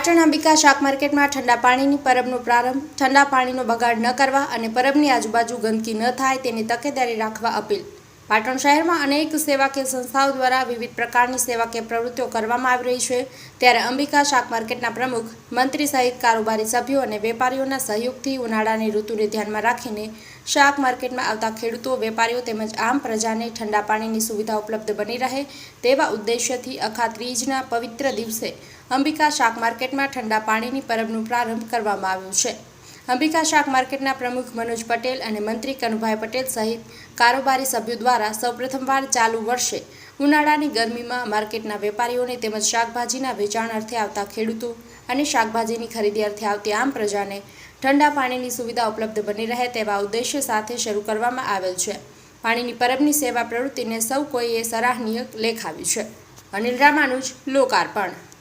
મુન્દ્રાના અંબિકા શાક માર્કેટમાં ઠંડા પાણીની પરબનો પ્રારંભ, ઠંડા પાણીનો બગાડ ન કરવા અને પરબની આજુબાજુ ગંદકી ન થાય તેની તકેદારી રાખવા અપીલ. પાટણ શહેરમાં અનેક સેવાકીય સંસ્થાઓ દ્વારા વિવિધ પ્રકારની સેવાકીય પ્રવૃત્તિઓ કરવામાં આવી રહી છે. ત્યારે અંબિકા શાક માર્કેટના પ્રમુખ, મંત્રી સહિત કારોબારી સભ્યો અને વેપારીઓના સહયોગથી ઉનાળાની ઋતુને ધ્યાનમાં રાખીને શાક માર્કેટમાં આવતા ખેડૂતો, વેપારીઓ તેમજ આમ પ્રજાને ઠંડા પાણીની સુવિધા ઉપલબ્ધ બની રહે તેવા ઉદ્દેશ્યથી અખા ત્રીજના પવિત્ર દિવસે અંબિકા શાક માર્કેટમાં ઠંડા પાણીની પરબનો પ્રારંભ કરવામાં આવ્યો છે. અંબિકા શાક માર્કેટના પ્રમુખ મનોજ પટેલ અને મંત્રી કનુભાઈ પટેલ સહિત કારોબારી સભ્યો દ્વારા સૌપ્રથમવાર ચાલુ વર્ષે ઉનાળાની ગરમીમાં માર્કેટના વેપારીઓને તેમજ શાકભાજીના વેચાણ અર્થે આવતા ખેડૂતો અને શાકભાજીની ખરીદી અર્થે આવતી આમ પ્રજાને ઠંડા પાણીની સુવિધા ઉપલબ્ધ બની રહે તેવા ઉદ્દેશ્ય સાથે શરૂ કરવામાં આવેલ છે. પાણીની પરબની સેવા પ્રવૃત્તિને સૌ કોઈએ સરાહનીય લેખાવ્યું છે. અનિલ રામાનુજ, લોકાર્પણ.